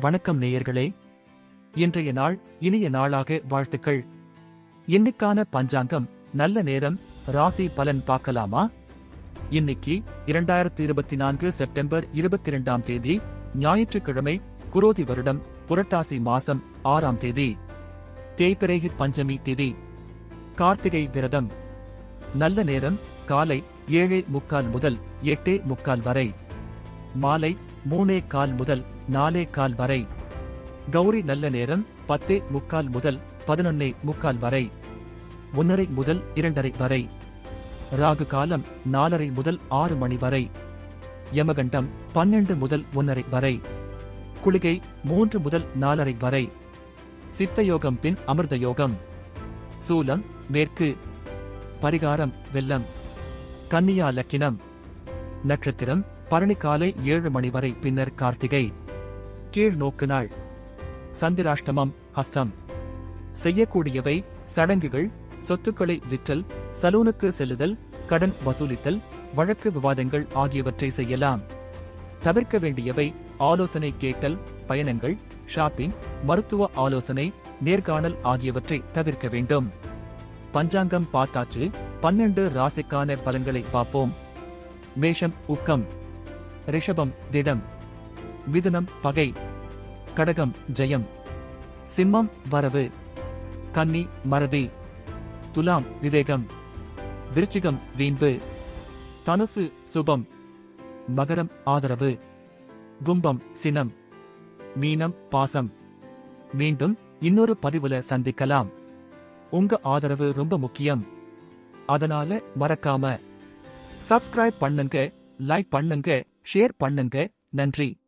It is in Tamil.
வணக்கம் நேயர்களே. இன்றைய நாள் இனிய நாளாக வாழ்த்துக்கள். இன்னைக்கான பஞ்சாங்கம் நல்ல நேரம் ராசி பலன் பார்க்கலாமா? இன்னைக்கு இரண்டாயிரத்தி இருபத்தி நான்கு செப்டம்பர் இருபத்தி இரண்டாம் தேதி ஞாயிற்றுக்கிழமை குரோதி வருடம் புரட்டாசி மாசம் ஆறாம் தேதி. தேய்பிரேகி பஞ்சமி திதி. கார்த்திகை விரதம். நல்ல நேரம் காலை ஏழே முக்கால் முதல் எட்டே முக்கால் வரை. மாலை மூணே கால் முதல் நாலே கால் வரை. கௌரி நல்ல நேரம் பத்தே முக்கால் முதல் பதினொன்னே முக்கால் வரை. ஒன்னரை முதல் இரண்டரை வரை. ராகு காலம் நாலரை முதல் ஆறு மணி வரை. யமகண்டம் பன்னெண்டு முதல் ஒன்னரை வரை. குளிகை மூன்று முதல் நாலரை வரை. சித்த யோகம் பின் அமிர்த யோகம். சூலம் மேற்கு. பரிகாரம் வெள்ளம். கன்னியா லக்கினம். நட்சத்திரம் பரணி காலை ஏழு மணி வரை பின்னர் கார்த்திகை. கீழ் நோக்கு நாள். சந்திராஷ்டமம் ஹஸ்தம். செய்யக்கூடியவை சடங்குகள் சொத்துக்களை விற்றல் சலூனுக்கு செல்லுதல் கடன் வசூலித்தல் வழக்கு விவாதங்கள் ஆகியவற்றை செய்யலாம். தவிர்க்க வேண்டியவை ஆலோசனை கேட்டல் பயணங்கள் ஷாப்பிங் மருத்துவ ஆலோசனை நேர்காணல் ஆகியவற்றை தவிர்க்க வேண்டும். பஞ்சாங்கம் பார்த்தாச்சு பன்னெண்டு ராசிக்கான பலன்களை பார்ப்போம். மேஷம் உக்கம். ரிஷபம் திடம். மிதுனம் பகை. கடகம் ஜெயம். சிம்மம் வரவு. கன்னி மறதி. துலாம் விவேகம். விருச்சிகம் வீண்பு. தனுசு சுபம். மகரம் ஆதரவு. கும்பம் சினம். மீனம் பாசம். மீண்டும் இன்னொரு பதிவுல சந்திக்கலாம். உங்க ஆதரவு ரொம்ப முக்கியம். அதனால மறக்காம சப்ஸ்கிரைப் பண்ணுங்க லைக் பண்ணுங்க ஷேர் பண்ணுங்க. நன்றி.